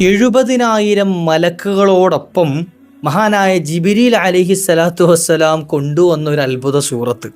എഴുപതിനായിരം മലക്കുകളോടൊപ്പം മഹാനായ ജിബിരിൽ അലിഹി സ്വലാത്തു വസ്സലാം കൊണ്ടുവന്ന ഒരു അത്ഭുത സൂറത്ത്.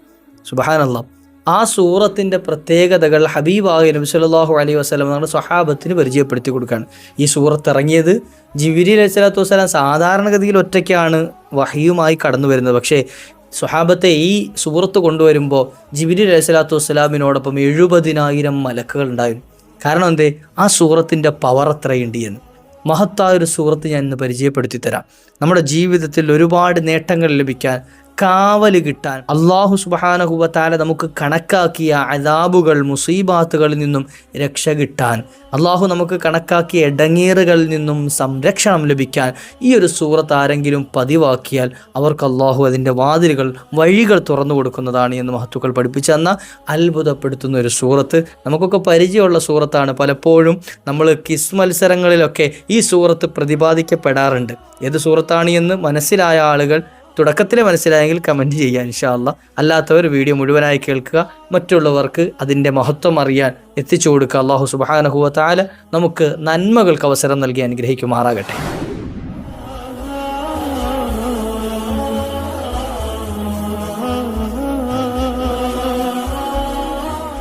സുബാനല്ല ആ സൂറത്തിന്റെ പ്രത്യേകതകൾ ഹബീബായ നബി സല്ലല്ലാഹു അലൈഹി വസ്ലം നമ്മുടെ സ്വഹാബത്തിന് പരിചയപ്പെടുത്തി കൊടുക്കുകയാണ്. ഈ സൂറത്ത് ഇറങ്ങിയത് ജിബിരി അലൈഹി സ്വലാത്തു വസ്സലാം സാധാരണഗതിയിൽ ഒറ്റയ്ക്കാണ് വഹിയുമായി കടന്നു വരുന്നത്. പക്ഷേ സ്വഹാബത്തെ ഈ സൂറത്ത് കൊണ്ടുവരുമ്പോൾ ജിബിരി അലൈഹി സ്വലാത്തു വസ്സലാമിനോടൊപ്പം എഴുപതിനായിരം മലക്കുകൾ ഉണ്ടായിരുന്നു. കാരണം എന്തേ? ആ സൂറത്തിന്റെ പവർ അത്രയുണ്ട് എന്ന്. മഹത്തായ ഒരു സുഹൃത്ത് ഞാൻ ഇന്ന് പരിചയപ്പെടുത്തി തരാം നമ്മുടെ ജീവിതത്തിൽ ഒരുപാട് നേട്ടങ്ങൾ ലഭിക്കാൻ കാവൽ കിട്ടാൻ. അള്ളാഹു സുബാനഹുബത്താല നമുക്ക് കണക്കാക്കിയ അതാബുകൾ മുസീബാത്തുകളിൽ നിന്നും രക്ഷ കിട്ടാൻ. അള്ളാഹു നമുക്ക് കണക്കാക്കിയ ഇടങ്ങേറുകളിൽ നിന്നും സംരക്ഷണം ലഭിക്കാൻ ഈ ഒരു സൂറത്ത് ആരെങ്കിലും പതിവാക്കിയാൽ അവർക്ക് അള്ളാഹു അതിന്റെ വാതിലുകൾ വഴികൾ തുറന്നു കൊടുക്കുന്നതാണ് എന്ന് മഹത്തുക്കൾ പഠിപ്പിച്ചു തന്ന അത്ഭുതപ്പെടുത്തുന്ന ഒരു സൂറത്ത്. നമുക്കൊക്കെ പരിചയമുള്ള സൂറത്താണ്. പലപ്പോഴും നമ്മൾ കിസ് മത്സരങ്ങളിലൊക്കെ ഈ സൂറത്ത് പ്രതിപാദിക്കപ്പെടാറുണ്ട്. ഏത് സൂറത്താണ് എന്ന് മനസ്സിലായ ആളുകൾ തുടക്കത്തിൽ മനസ്സിലായെങ്കിൽ കമന്റ് ചെയ്യുക ഇൻഷാല്ല അല്ലാ അല്ലാത്തവർ വീഡിയോ മുഴുവനായി കേൾക്കുക. മറ്റുള്ളവർക്ക് അതിന്റെ മഹത്വം അറിയാൻ എത്തിച്ചു കൊടുക്കുക. അള്ളാഹു സുബാനഹുവ നമുക്ക് നന്മകൾക്ക് അവസരം നൽകി അനുഗ്രഹിക്കുമാറാകട്ടെ.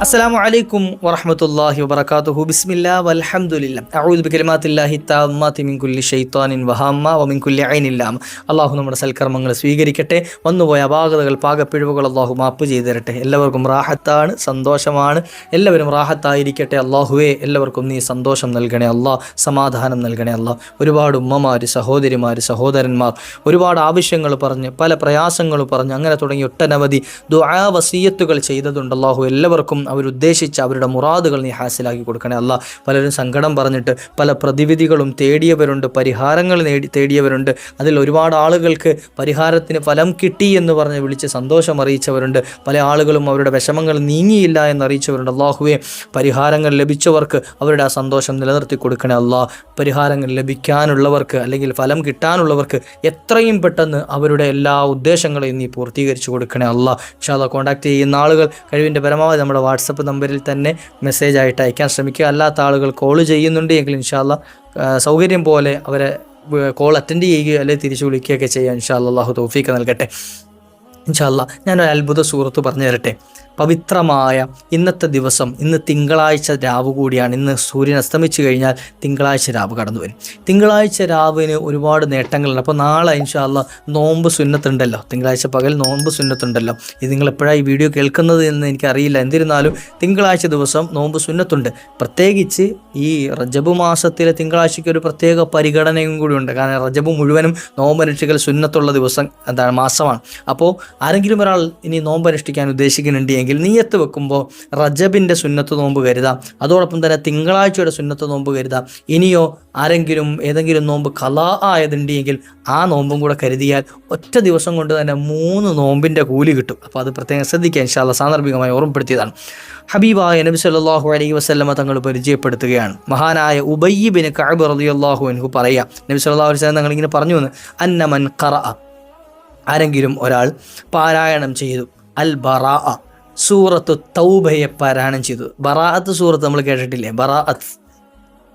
അസ്സലാമു അലൈക്കും വറഹമത്തല്ലാഹി വബർക്കാത്തുഹു ബിസ്മില്ല വൽഹംദുലില്ല. അഊദ് ബികലിമാത്തില്ലാഹി താമ്മാതി മിൻ കുല്ലി ഷൈത്വാനിൻ വഹാമ്മ വമിൻ കുല്ലി ഐനില്ലാം അള്ളാഹു നമ്മുടെ സൽക്കർമ്മങ്ങൾ സ്വീകരിക്കട്ടെ. വന്നുപോയ അപാകതകൾ പാകപ്പിഴവുകൾ അള്ളാഹു മാപ്പ് ചെയ്തു എല്ലാവർക്കും റാഹത്താണ് സന്തോഷമാണ്. എല്ലാവരും റാഹത്തായിരിക്കട്ടെ അള്ളാഹുവേ എല്ലാവർക്കും നീ സന്തോഷം നൽകണേ അള്ളാഹ് സമാധാനം നൽകണേ അള്ളാഹ് ഒരുപാട് ഉമ്മമാർ സഹോദരിമാർ സഹോദരന്മാർ ഒരുപാട് ആവശ്യങ്ങൾ പറഞ്ഞ് പല പ്രയാസങ്ങൾ പറഞ്ഞ് അങ്ങനെ തുടങ്ങി ഒട്ടനവധി ദുആ വസീയത്തുകൾ ചെയ്തതുണ്ട് അള്ളാഹു എല്ലാവർക്കും അവരുദ്ദേശിച്ച അവരുടെ മുറാദുകൾ നീ ഹാസിലാക്കി കൊടുക്കണേ. അല്ല പലരും സങ്കടം പറഞ്ഞിട്ട് പല പ്രതിവിധികളും തേടിയവരുണ്ട് പരിഹാരങ്ങൾ നേടി തേടിയവരുണ്ട്. അതിൽ ഒരുപാട് ആളുകൾക്ക് പരിഹാരത്തിന് ഫലം കിട്ടി എന്ന് പറഞ്ഞ് വിളിച്ച് സന്തോഷം അറിയിച്ചവരുണ്ട്. പല ആളുകളും അവരുടെ വിഷമങ്ങൾ നീങ്ങിയില്ല എന്ന് അറിയിച്ചവരുണ്ട്. അള്ളാഹുവെ പരിഹാരങ്ങൾ ലഭിച്ചവർക്ക് അവരുടെ ആ സന്തോഷം നിലനിർത്തി കൊടുക്കണേ. അല്ലാ പരിഹാരങ്ങൾ ലഭിക്കാനുള്ളവർക്ക് അല്ലെങ്കിൽ ഫലം കിട്ടാനുള്ളവർക്ക് എത്രയും പെട്ടെന്ന് അവരുടെ എല്ലാ ഉദ്ദേശങ്ങളെയും നീ പൂർത്തീകരിച്ചു കൊടുക്കണേ. അല്ല ഇൻഷാല്ല കോൺടാക്ട് ചെയ്യുന്ന ആളുകൾ കഴിവിന്റെ പരമാവധി നമ്മുടെ നമ്പറിൽ തന്നെ മെസ്സേജ് ആയിട്ട് അയക്കാൻ ശ്രമിക്കുക. അല്ലാത്ത ആളുകൾ കോൾ ചെയ്യുന്നുണ്ട് എങ്കിൽ ഇൻഷാല്ല സൗകര്യം പോലെ അവരെ കോൾ അറ്റൻഡ് ചെയ്യുകയോ അല്ലെങ്കിൽ തിരിച്ചു വിളിക്കുകയൊക്കെ ചെയ്യാൻ ഇൻഷാല്ലാഹു അള്ളാഹു തൗഫീക്ക് നൽകട്ടെ. ഇൻഷാല്ല ഞാനൊരു അത്ഭുത സുഹൃത്ത് പറഞ്ഞു തരട്ടെ. പവിത്രമായ ഇന്നത്തെ ദിവസം ഇന്ന് തിങ്കളാഴ്ച രാവ് കൂടിയാണ്. ഇന്ന് സൂര്യൻ അസ്തമിച്ചു കഴിഞ്ഞാൽ തിങ്കളാഴ്ച രാവ് കടന്നു വരും. തിങ്കളാഴ്ച രാവിന് ഒരുപാട് നേട്ടങ്ങളുണ്ട്. അപ്പോൾ നാളെ ഇൻഷാല്ല നോമ്പ് സുന്നത്തുണ്ടല്ലോ. തിങ്കളാഴ്ച പകൽ നോമ്പ് സുന്നത്തുണ്ടല്ലോ. ഇത് നിങ്ങൾ എപ്പോഴാണ് ഈ വീഡിയോ കേൾക്കുന്നത് എന്ന് എനിക്കറിയില്ല. എന്നിരുന്നാലും തിങ്കളാഴ്ച ദിവസം നോമ്പ് സുന്നത്തുണ്ട്. പ്രത്യേകിച്ച് ഈ റജബ് മാസത്തിലെ തിങ്കളാഴ്ചയ്ക്ക് ഒരു പ്രത്യേക പരിഗണനയും കൂടി ഉണ്ട്. കാരണം റജബ് മുഴുവനും നോമ്പ് രക്ഷകൾ സുന്നത്തുള്ള ദിവസം എന്താണ് മാസമാണ്. അപ്പോൾ ആരെങ്കിലും ഒരാൾ ഇനി നോമ്പ് നോമ്പനുഷ്ഠിക്കാൻ ഉദ്ദേശിക്കുന്നുണ്ട് എങ്കിൽ നീയത്ത് വെക്കുമ്പോൾ റജബിന്റെ സുന്നത്ത് നോമ്പ് കരുതാം. അതോടൊപ്പം തന്നെ തിങ്കളാഴ്ചയുടെ സുന്നത്ത് നോമ്പ് കരുതാം. ഇനിയോ ആരെങ്കിലും ഏതെങ്കിലും നോമ്പ് കലാ ആയതുണ്ടെങ്കിൽ ആ നോമ്പും കൂടെ കരുതിയാൽ ഒറ്റ ദിവസം കൊണ്ട് തന്നെ മൂന്ന് നോമ്പിന്റെ കൂലി കിട്ടും. അപ്പോൾ അത് പ്രത്യേകം ശ്രദ്ധിക്കുക. ഇൻഷാല്ല സാന്ദർഭികമായി ഓർമ്മപ്പെടുത്തിയതാണ്. ഹബീബായ നബി സല്ലല്ലാഹു അലൈഹി വസ്ലമ തങ്ങൾ പരിചയപ്പെടുത്തുകയാണ്. മഹാനായ ഉബയ്യബിന് കഅബ് റളിയല്ലാഹു അൻഹു പറയാം നബി സല്ലല്ലാഹു അലൈഹി വസല്ലം തങ്ങൾ ഇങ്ങനെ പറഞ്ഞു അന്നമൻ ഖറ ആരെങ്കിലും ഒരാൾ പാരായണം ചെയ്തു. അൽ ബറാ സൂറത്ത് തൗബയെ പാരായണം ചെയ്തു. ബറാഅത്ത് സൂറത്ത് നമ്മൾ കേട്ടിട്ടില്ലേ? ബറാഅത്ത്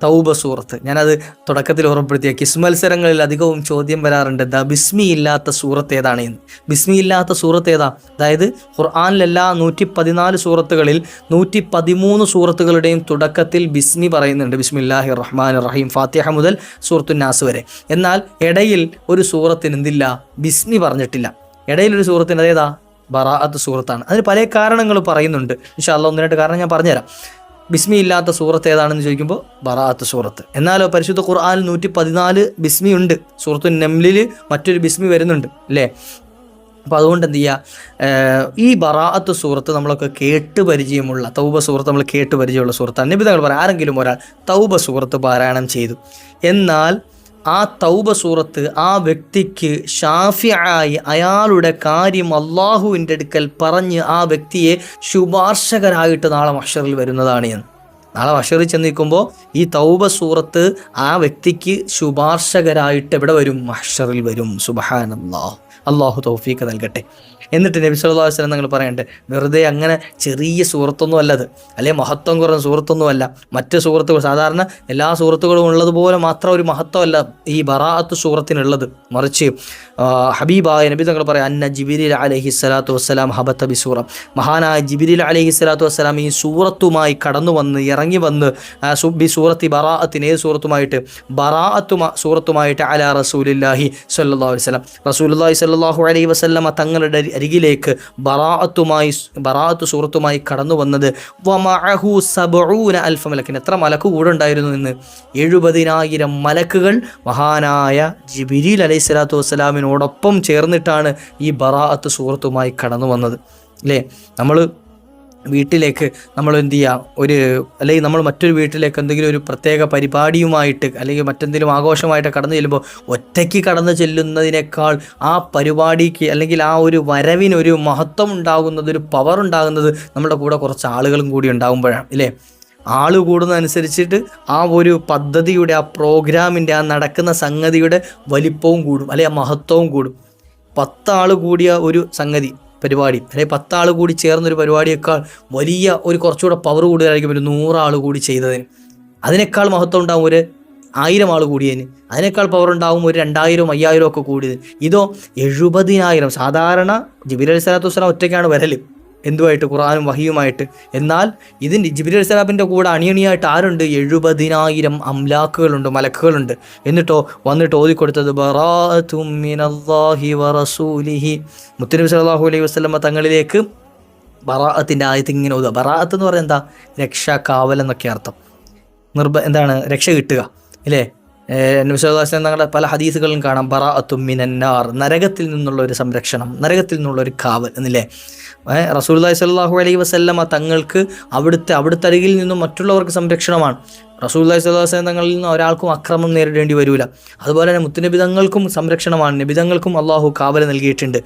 തൗബ സൂറത്ത്. ഞാനത് തുടക്കത്തിൽ ഓർമ്മപ്പെടുത്തിയ കിസ് മത്സരങ്ങളിൽ അധികവും ചോദ്യം വരാറുണ്ട് ദ ബിസ്മി ഇല്ലാത്ത സൂറത്ത് ഏതാണ് എന്ന്. ബിസ്മി ഇല്ലാത്ത സൂറത്ത് ഏതാ? അതായത് ഖുർആാനിലെല്ലാ നൂറ്റി പതിനാല് സൂറത്തുകളിൽ നൂറ്റി പതിമൂന്ന് സൂറത്തുകളുടെയും തുടക്കത്തിൽ ബിസ്മി പറയുന്നുണ്ട് ബിസ്മില്ലാഹി റഹ്മാൻ റഹീം ഫാത്തിഹ മുതൽ സൂറത്തു നാസ് വരെ. എന്നാൽ ഇടയിൽ ഒരു സൂറത്തിന് എന്തില്ല? ബിസ്മി പറഞ്ഞിട്ടില്ല. ഇടയിൽ ഒരു സൂറത്തിന് അതേതാ? ബറാഅത്ത് സൂറത്താണ്. അതിന് പല കാരണങ്ങൾ പറയുന്നുണ്ട്. ഇൻഷാല്ല ഒന്ന് രണ്ട് കാരണം ഞാൻ പറഞ്ഞുതരാം. ബിസ്മി ഇല്ലാത്ത സൂറത്ത് ഏതാണെന്ന് ചോദിക്കുമ്പോൾ ബറാഅത്ത് സൂറത്ത്. എന്നാലോ പരിശുദ്ധ ഖുർആാനിൽ നൂറ്റി പതിനാല് ബിസ്മി ഉണ്ട്. സൂറത്തു നെമ്ലിൽ മറ്റൊരു ബിസ്മി വരുന്നുണ്ട് അല്ലേ? അപ്പോൾ അതുകൊണ്ട് എന്ത് ചെയ്യുക ഈ ബറാഅത്ത് സൂറത്ത് നമ്മളൊക്കെ കേട്ട് പരിചയമുള്ള തൗബ സൂറത്ത് നമ്മൾ കേട്ട് പരിചയമുള്ള സൂറത്താണ്. നിബിതകൾ പറയാം ആരെങ്കിലും ഒരാൾ തൗബ സൂറത്ത് പാരായണം ചെയ്തു. എന്നാൽ ആ തൗബ സൂറത്ത് ആ വ്യക്തിക്ക് ഷാഫിയായി അയാളുടെ കാര്യം അള്ളാഹുവിന്റെ അടുക്കൽ പറഞ്ഞ് ആ വ്യക്തിയെ ശുപാർശകരായിട്ട് നാളെ മഷറിൽ വരുന്നതാണ് എന്ന്. നാളെ മഷറിൽ ചെന്ന് നിൽക്കുമ്പോൾ ഈ തൗബ സൂറത്ത് ആ വ്യക്തിക്ക് ശുപാർശകരായിട്ട് എവിടെ വരും? മഷറിൽ വരും. സുബഹാനല്ലാ അള്ളാഹു തൗഫീക്ക് നൽകട്ടെ. എന്നിട്ട് നബി അലൈഹി വസല്ലം നിങ്ങൾ പറയണ്ടേ വെറുതെ അങ്ങനെ ചെറിയ സൂറത്തൊന്നും അല്ലത്. അല്ലെങ്കിൽ മഹത്വം കുറഞ്ഞ സൂറത്തൊന്നുമല്ല മറ്റ് സൂറത്തുകൾ സാധാരണ എല്ലാ സൂറത്തുകളും ഉള്ളതുപോലെ മാത്രം ഒരു മഹത്വമല്ല ഈ ബറാഅത്ത് സൂറത്തിനുള്ളത്. മറിച്ച് ഹബീബായ നബി തങ്ങൾ പറയാം അന്ന ജിബിരിൽ അലഹി സ്വലാത്തു വസ്സലാം ഹബത്ത ബിസൂറ. മഹാനായ ജിബിരിൽ അലഹി സ്വലാത്തു വസ്സലാം ഈ സൂറത്തുമായി കടന്നു വന്ന് ഇറങ്ങി വന്ന് ബി സൂറത്തി ബറാഅത്തിന് ഏത് സൂറത്തുമായിട്ട്? ബറാഅത്തുമാ സൂറത്തുമായിട്ട് അല സ്വല്ലല്ലാഹു അലൈഹി വസല്ലം. റസൂലുള്ളാഹി സ്വല്ലല്ലാഹു അലൈഹി വസല്ലമ തങ്ങളുടെ അരികിലേക്ക് ബറാഅത്തുമായി ബറാഅത്ത് സൂറത്തുമായി കടന്നു വന്നത്. വമഅഹു സബഊന അൽഫ മലക്കിന്. എത്ര മലക്ക് കൂടെ ഉണ്ടായിരുന്നു എന്ന്? എഴുപതിനായിരം മലക്കുകൾ മഹാനായ ജിബിരിൽ അലൈഹി സ്വലാത്തു വസ്സലാമിനോടൊപ്പം ചേർന്നിട്ടാണ് ഈ ബറാഅത്ത് സൂറത്തുമായി കടന്നു വന്നത്. അല്ലേ നമ്മൾ വീട്ടിലേക്ക് നമ്മൾ എന്ത് ചെയ്യാം? ഒരു അല്ലെങ്കിൽ നമ്മൾ മറ്റൊരു വീട്ടിലേക്ക് എന്തെങ്കിലും ഒരു പ്രത്യേക പരിപാടിയുമായിട്ട് അല്ലെങ്കിൽ മറ്റെന്തെങ്കിലും ആഘോഷമായിട്ട് കടന്നു ചെല്ലുമ്പോൾ ഒറ്റയ്ക്ക് കടന്നു ചെല്ലുന്നതിനേക്കാൾ ആ പരിപാടിക്ക് അല്ലെങ്കിൽ ആ ഒരു വരവിനൊരു മഹത്വം ഉണ്ടാകുന്നത് ഒരു പവർ ഉണ്ടാകുന്നത് നമ്മുടെ കൂടെ കുറച്ച് ആളുകളും കൂടി ഉണ്ടാകുമ്പോഴാണ് ഇല്ലേ? ആൾ കൂടുന്നതനുസരിച്ചിട്ട് ആ ഒരു പദ്ധതിയുടെ ആ പ്രോഗ്രാമിന്റെ ആ നടക്കുന്ന സംഗതിയുടെ വലിപ്പവും കൂടും അല്ലെങ്കിൽ ആ മഹത്വവും കൂടും. പത്താൾ കൂടിയ ഒരു സംഗതി. പരിപാടി. അല്ലെങ്കിൽ പത്താൾ കൂടി ചേർന്നൊരു പരിപാടിയേക്കാൾ വലിയ ഒരു കുറച്ചുകൂടെ പവർ കൂടുതലായിരിക്കും ഒരു നൂറാൾ കൂടി ചെയ്തതിന്. അതിനേക്കാൾ മഹത്വം ഉണ്ടാവും ഒരു ആയിരം ആൾ കൂടിയതിന്. അതിനേക്കാൾ പവർ ഉണ്ടാവും ഒരു രണ്ടായിരം അയ്യായിരം ഒക്കെ കൂടിയത് ഇതോ എഴുപതിനായിരം. സാധാരണ ജിബിർ അലി സ്വലാത്തു വസ്സലാം ഒറ്റയ്ക്കാണ് വരൽ. എന്തുമായിട്ട് ഖുറാനും വഹിയുമായിട്ട്? എന്നാൽ ഇതിന്റെ ജിബിരി അലി സ്വലാമിന്റെ കൂടെ അണിയണിയായിട്ട് ആരുണ്ട്? എഴുപതിനായിരം അംലാക്കുകളുണ്ട് മലക്കുകളുണ്ട്. എന്നിട്ടോ വന്നിട്ട് ഓതിക്കൊടുത്തത് വറസൂലിഹി. മുത്തനബി സലാഹു അലൈഹി വസ്ലമ തങ്ങളിലേക്ക് ബറാഅത്തിന്റെ ആയത്ത് ഇങ്ങനെ ഓതുക. ബറാഅത്ത് എന്ന് പറയുന്നത് എന്താ? രക്ഷാ കാവൽ എന്നൊക്കെ അർത്ഥം. നിർബ എന്താണ്? രക്ഷ കിട്ടുക. ഇല്ലേ നബിസ്വലാസ്ലം തങ്ങളുടെ പല ഹദീസുകളിലും കാണാം ബറാഅത്തും മിനന്നാർ. നരകത്തിൽ നിന്നുള്ള ഒരു സംരക്ഷണം നരകത്തിൽ നിന്നുള്ള ഒരു കാവൽ എന്നില്ലേ? റസൂൽല്ലാഹി സ്വല്ലല്ലാഹു അലൈ വസല്ലമ തങ്ങൾക്ക് അവിടുത്തെ അവിടുത്തെ അരികിൽ നിന്നും മറ്റുള്ളവർക്ക് സംരക്ഷണമാണ്. അലൈഹി വസല്ലം തങ്ങളിൽ നിന്ന് ഒരാൾക്കും അക്രമം നേരിടേണ്ടി വരില്ല അതുപോലെ തന്നെ മുത്തുനബിതങ്ങൾക്കും സംരക്ഷണമാണ്. നബിതങ്ങൾക്കും അള്ളാഹു കാവൽ നൽകിയിട്ടുണ്ട്.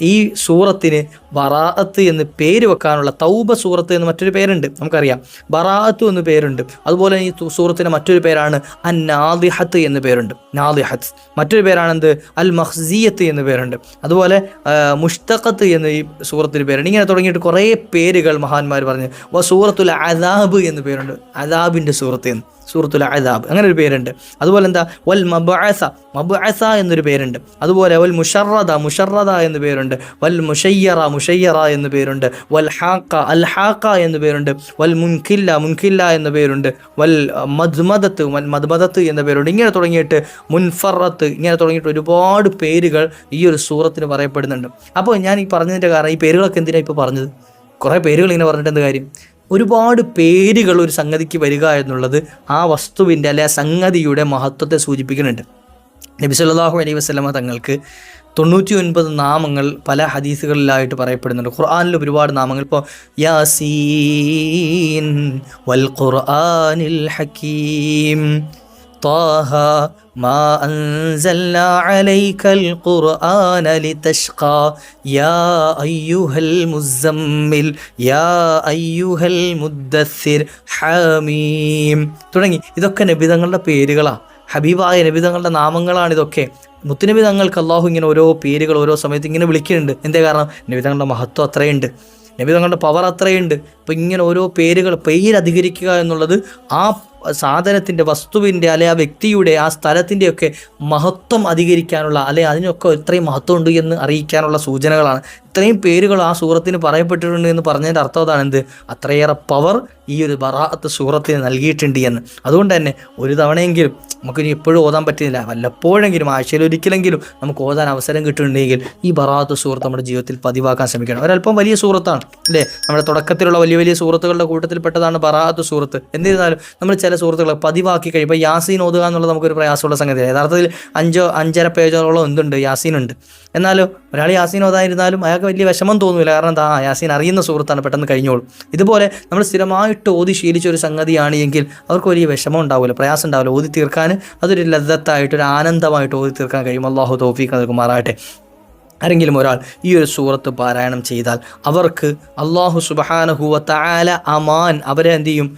ഈ സൂറത്തിന് ബറാഅത്ത് എന്ന് പേര് വെക്കാനുള്ള തൗബ സൂറത്ത് എന്ന് മറ്റൊരു പേരുണ്ട് നമുക്കറിയാം. ബറാഅത്ത് എന്ന് പേരുണ്ട്. അതുപോലെ ഈ സൂറത്തിന് മറ്റൊരു പേരാണ് അൻ നാദിഹത്ത് എന്ന് പേരുണ്ട്. നാദിഹത്ത്. മറ്റൊരു പേരാണെന്ത്? അൽ മഹ്സിയത്ത് എന്ന് പേരുണ്ട്. അതുപോലെ മുഷ്തഖത്ത് എന്ന് ഈ സൂറത്തിന് പേരുണ്ട്. ഇങ്ങനെ തുടങ്ങിയിട്ട് കുറേ പേരുകൾ മഹാന്മാർ പറഞ്ഞു. സൂറത്തുൽ അദാബ് എന്ന് പേരുണ്ട്. അദാബിന്റെ സൂറത്ത്. എന്ന് സൂറത്തുൽ അദാബ്. അങ്ങനെ ഒരു പേരുണ്ട്. അതുപോലെ എന്താ? വൽ മബഅസ. മബഅസ എന്നൊരു പേരുണ്ട്. അതുപോലെ വൽ മുഷറദ. മുഷറദ എന്ന് പേരുണ്ട്. വൽ മുഷയ്യറ. മുഷയ്യറ എന്ന് പേരുണ്ട്. വൽ ഹാക്ക. അൽ ഹാക്ക എന്ന് പേരുണ്ട്. വൽ മുൻകില്ല മുൻകില്ല എന്ന് പേരുണ്ട്. വൽ മദ്മദത്ത്. വൽ മദ്മദത്ത് എന്ന പേരുണ്ട്. ഇങ്ങനെ തുടങ്ങിയിട്ട് മുൻഫറത്ത്. ഇങ്ങനെ തുടങ്ങിയിട്ട് ഒരുപാട് പേരുകൾ ഈ ഒരു സൂറത്തിന് പറയപ്പെടുന്നുണ്ട്. അപ്പോൾ ഞാൻ ഈ പറഞ്ഞതിന്റെ കാരണം ഈ പേരുകളൊക്കെ എന്തിനാണ് ഇപ്പോൾ പറഞ്ഞത്? കുറേ പേരുകൾ ഇങ്ങനെ പറഞ്ഞിട്ട് എന്ത് കാര്യം? ഒരുപാട് പേരുകൾ ഒരു സംഗതിക്ക് വരിക എന്നുള്ളത് ആ വസ്തുവിന്റെ അല്ലെ ആ സംഗതിയുടെ മഹത്വത്തെ സൂചിപ്പിക്കുന്നുണ്ട്. നബി സല്ലാഹു അലൈഹി വസ്ലമ തങ്ങൾക്ക് തൊണ്ണൂറ്റി ഒൻപത് നാമങ്ങൾ പല ഹദീസുകളിലായിട്ട് പറയപ്പെടുന്നുണ്ട്. ഖുർആാനിൽ ഒരുപാട് നാമങ്ങൾ. ഇപ്പോൾ യാസീൻ വൽ ഖുർആനിൽ ഹക്കീം. طه ما أنزلنا عليك القرآن لتشقى يا أيها المزمل يا أيها المدثر حميم തുടങ്ങി ഇതൊക്കെ നബിതങ്ങളുടെ പേരുകളാണ് ഹബീബായ നബിതങ്ങളുടെ നാമങ്ങളാണ് ഇതൊക്കെ മുത്തുനബി തങ്ങൾക്ക് അള്ളാഹു ഇങ്ങനെ ഓരോ പേരുകൾ ഓരോ സമയത്ത് ഇങ്ങനെ വിളിക്കുന്നുണ്ട് എന്തേ കാരണം നബിതങ്ങളുടെ മഹത്വം അത്രയുണ്ട് നബിതങ്ങളുടെ പവർ അത്രയുണ്ട് അപ്പോൾ ഇങ്ങനെ ഓരോ പേരുകൾ പേര് അധികരിക്കുക എന്നുള്ളത് ആ സാധനത്തിന്റെ വസ്തുവിന്റെ അല്ലെ ആ വ്യക്തിയുടെ ആ സ്ഥലത്തിന്റെയൊക്കെ മഹത്വം അധികരിക്കാനുള്ള അല്ലെ അതിനൊക്കെ ഇത്രയും മഹത്വം ഉണ്ട് എന്ന് അറിയിക്കാനുള്ള സൂചനകളാണ്. ഇത്രയും പേരുകൾ ആ സൂറത്തിന് പറയപ്പെട്ടിട്ടുണ്ട് എന്ന് പറഞ്ഞതിന്റെ അർത്ഥം അതാണ് എന്ത് അത്രയേറെ പവർ ഈ ഒരു ബറാഅത്ത് സൂറത്തിന് നൽകിയിട്ടുണ്ട് എന്ന്. അതുകൊണ്ട് തന്നെ ഒരു തവണയെങ്കിലും നമുക്കിനി എപ്പോഴും ഓതാൻ പറ്റുന്നില്ല. വല്ലപ്പോഴെങ്കിലും ആഴ്ചയിൽ ഒരിക്കലെങ്കിലും നമുക്ക് ഓതാൻ അവസരം കിട്ടുന്നുണ്ടെങ്കിൽ ഈ ബറാഅത്ത് സൂറത്ത് നമ്മുടെ ജീവിതത്തിൽ പതിവാക്കാൻ ശ്രമിക്കണം. ഒരല്പം വലിയ സൂറത്താണ് അല്ലേ? നമ്മുടെ തുടക്കത്തിലുള്ള വലിയ വലിയ സൂറത്തുകളുടെ കൂട്ടത്തിൽപ്പെട്ടതാണ് ബറാഅത്ത് സൂറത്ത്. എന്നിരുന്നാലും നമ്മൾ ചില സുഹൃത്തുക്കൾ പതിവാക്കി കഴിയുമ്പോൾ യാസീൻ ഓതുക എന്നുള്ളത് നമുക്കൊരു പ്രയാസമുള്ള സംഗതിയാണ്. യഥാർത്ഥത്തിൽ അഞ്ചോ അഞ്ചര പേജോളം എന്തുണ്ട്? യാസീൻ ഉണ്ട് എന്നാലും ഒരാൾ യാസീൻ ഓതായിരുന്നാലും അയാൾക്ക് വലിയ വിഷമം തോന്നില്ല കാരണം എന്താ? യാസീൻ അറിയുന്ന സുഹൃത്താണ് പെട്ടെന്ന് കഴിഞ്ഞോളും. ഇതുപോലെ നമ്മൾ സ്ഥിരമായിട്ട് ഓതി ശീലിച്ച ഒരു സംഗതിയാണ് എങ്കിൽ അവർക്ക് വലിയ വിഷമം ഉണ്ടാവില്ല പ്രയാസം ഉണ്ടാവില്ല ഓതി തീർക്കാൻ അതൊരു ലദ്ദത്തായിട്ട് ഒരു ആനന്ദമായിട്ട് ഓതി തീർക്കാൻ കഴിയും. അള്ളാഹു തോഫിക്ക് അത് മാറാട്ടെ ആരെങ്കിലും ഒരാൾ ഈ ഒരു സൂറത്ത് പാരായണം ചെയ്താൽ അവർക്ക് അള്ളാഹു സുബഹാനഹുവ താല അമാൻ അവരെ എന്ത് ചെയ്യും?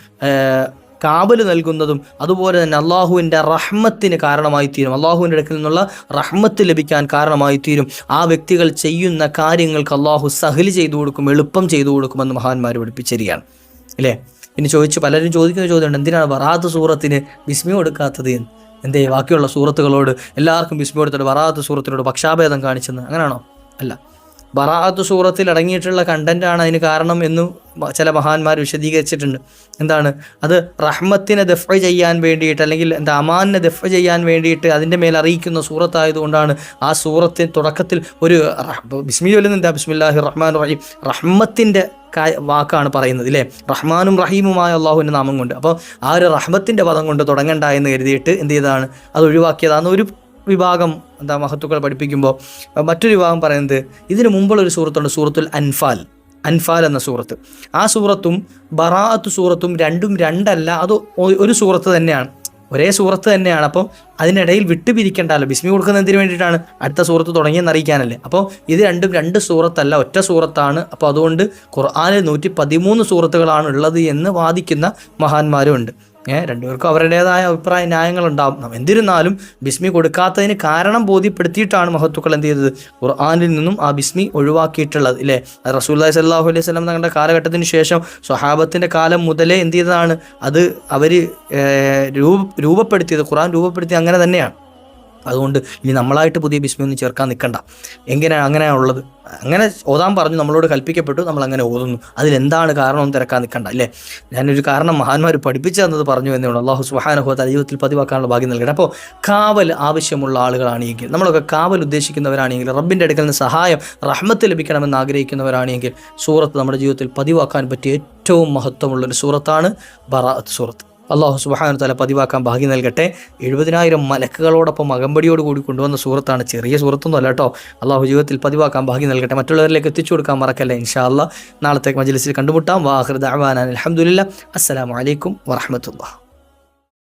കാവൽ നൽകുന്നതും അതുപോലെ തന്നെ അള്ളാഹുവിന്റെ റഹ്മത്തിന് കാരണമായി തീരും അള്ളാഹുവിന്റെ അടുക്കൽ നിന്നുള്ള റഹ്മത്ത് ലഭിക്കാൻ കാരണമായി തീരും ആ വ്യക്തികൾ ചെയ്യുന്ന കാര്യങ്ങൾക്ക് അള്ളാഹു സഹലി ചെയ്തു കൊടുക്കും എളുപ്പം ചെയ്തു കൊടുക്കുമെന്ന് മഹാന്മാർ പഠിപ്പിച്ചിരിക്കുകയാണ്. അല്ലേ? ഇനി ചോദിച്ചു പലരും ചോദിക്കുന്ന ചോദ്യമുണ്ട് എന്തിനാണ് വറാത്ത് സൂറത്തിന് വിസ്മയം കൊടുക്കാത്തത് എന്ന്? എന്തേ ബാക്കിയുള്ള സൂറത്തുകളോട് എല്ലാവർക്കും വിസ്മയം കൊടുത്തിട്ട് വറാത്ത് സൂറത്തിനോട് പക്ഷാഭേദം കാണിച്ചെന്ന്? അങ്ങനെയാണോ അല്ല. ബറാഅത്ത് സൂറത്തിൽ അടങ്ങിയിട്ടുള്ള കണ്ടന്റാണ് അതിന് കാരണം എന്ന് ചില മഹാന്മാർ വിശദീകരിച്ചിട്ടുണ്ട്. എന്താണ്? അത് റഹ്മത്തിനെ ദഫ് ചെയ്യാൻ വേണ്ടിയിട്ട് അല്ലെങ്കിൽ എന്താ അമാനിനെ ദഫ് ചെയ്യാൻ വേണ്ടിയിട്ട് അതിന്റെ മേൽ അറിയിക്കുന്ന സൂറത്തായതുകൊണ്ടാണ് ആ സൂറത്തിന് തുടക്കത്തിൽ ഒരു ബിസ്മി എന്താ? ബിസ്മില്ലാഹി റഹ്മാൻ റഹീം. റഹ്മത്തിന്റെ വാക്കാണ് പറയുന്നത് ഇല്ലേ? റഹ്മാനും റഹീമുമായ അള്ളാഹുവിന്റെ നാമം കൊണ്ട്. അപ്പോൾ ആ ഒരു റഹ്മത്തിന്റെ പദം കൊണ്ട് തുടങ്ങണ്ട എന്ന് കരുതിയിട്ട് എന്ത് ചെയ്തതാണ്? അത് ഒഴിവാക്കിയതാണ്. ഒരു വിഭാഗം എന്താ മഹത്തുക്കൾ പഠിപ്പിക്കുമ്പോൾ മറ്റൊരു വിഭാഗം പറയുന്നത് ഇതിനു മുമ്പുള്ള ഒരു സൂറത്തുണ്ട് സൂറത്തുൽ അൻഫാൽ. അൻഫാൽ എന്ന സൂറത്ത്. ആ സൂറത്തും ബറാഅത്ത് സൂറത്തും രണ്ടും രണ്ടല്ല അത് ഒരു സൂറത്ത് തന്നെയാണ്. ഒരേ സൂറത്ത് തന്നെയാണ്. അപ്പോൾ അതിനിടയിൽ വിട്ടുപിരിക്കേണ്ടല്ലോ. ബിസ്മി എന്തിനു വേണ്ടിയിട്ടാണ്? അടുത്ത സൂറത്ത് തുടങ്ങിയെന്ന് അറിയിക്കാനല്ലേ. അപ്പോൾ ഇത് രണ്ടും രണ്ട് സൂറത്തല്ല ഒറ്റ സൂറത്താണ്. അപ്പോൾ അതുകൊണ്ട് ഖുർആാനിൽ നൂറ്റി പതിമൂന്ന് സൂറത്തുകളാണ് ഉള്ളത് എന്ന് വാദിക്കുന്ന മഹാന്മാരും ഉണ്ട് രണ്ടുപേർക്കും അവരുടേതായ അഭിപ്രായ ന്യായങ്ങളുണ്ടാവും. എന്നിരുന്നാലും ബിസ്മി കൊടുക്കാത്തതിന് കാരണം ബോധ്യപ്പെടുത്തിയിട്ടാണ് മഹത്തുക്കൾ എന്ത് ചെയ്തത്? ഖുർആാനിൽ നിന്നും ആ ബിസ്മി ഒഴിവാക്കിയിട്ടുള്ളത് ഇല്ലേ? റസൂല്ലാ സല്ലാഹു അലൈഹി സ്വലം തങ്ങളുടെ കാലഘട്ടത്തിന് ശേഷം സ്വഹാബത്തിന്റെ കാലം മുതലേ എന്ത് ചെയ്തതാണ്? അത് അവർ രൂപ രൂപപ്പെടുത്തിയത് ഖുർആൻ രൂപപ്പെടുത്തി അങ്ങനെ തന്നെയാണ്. അതുകൊണ്ട് ഇനി നമ്മളായിട്ട് പുതിയ ബിസ്മി ഒന്നും ചേർക്കാൻ നിൽക്കണ്ട. എങ്ങനെയാണ് അങ്ങനെയാണുള്ളത് അങ്ങനെ ഓതാൻ പറഞ്ഞു നമ്മളോട് കൽപ്പിക്കപ്പെട്ടു നമ്മൾ അങ്ങനെ ഓതുന്നു. അതിലെന്താണ് കാരണമെന്ന് തിരക്കാൻ നിൽക്കണ്ട അല്ലേ? ഞാനൊരു കാരണം മഹാന്മാർ പഠിപ്പിച്ചു തന്നത് പറഞ്ഞു എന്നേ ഉള്ളൂ അള്ളാഹു സുഹാനഹോത്ത ജീവിതത്തിൽ പതിവാക്കാനുള്ള ഭാഗ്യം നൽകണം അപ്പോൾ കാവൽ ആവശ്യമുള്ള ആളുകളാണെങ്കിൽ നമ്മളൊക്കെ കാവൽ ഉദ്ദേശിക്കുന്നവരാണെങ്കിൽ റബ്ബിന്റെ അടുക്കൽ നിന്ന് സഹായം റഹ്മത്ത് ലഭിക്കണമെന്ന് ആഗ്രഹിക്കുന്നവരാണെങ്കിൽ സൂറത്ത് നമ്മുടെ ജീവിതത്തിൽ പതിവാക്കാൻ പറ്റിയ ഏറ്റവും മഹത്വമുള്ളൊരു സൂറത്താണ് ബറാത്ത് സൂറത്ത്. അള്ളാഹു സുബാനു തല പതിവാക്കാൻ ഭാഗ്യം നൽകട്ടെ. എഴുപതിനായിരം മലക്കുകളോടൊപ്പം അകമ്പടിയോട് കൂടി കൊണ്ടുവന്ന സൂറത്താണ് ചെറിയ സൂറത്തൊന്നും അല്ല കേട്ടോ. അള്ളാഹു ജീവിതത്തിൽ പതിവാക്കാൻ ഭാഗ്യം നൽകട്ടെ. മറ്റുള്ളവരിലേക്ക് എത്തിച്ചു കൊടുക്കാൻ മറക്കല്ല? ഇൻഷാ അല്ലാ നാളത്തെ മജ്ലിസിൽ കണ്ടുമുട്ടാം. വാഹൃദ് അവാനാൻ അലഹമുല്ല അസ്സലാമലൈക്കും വറഹമത്തുള്ള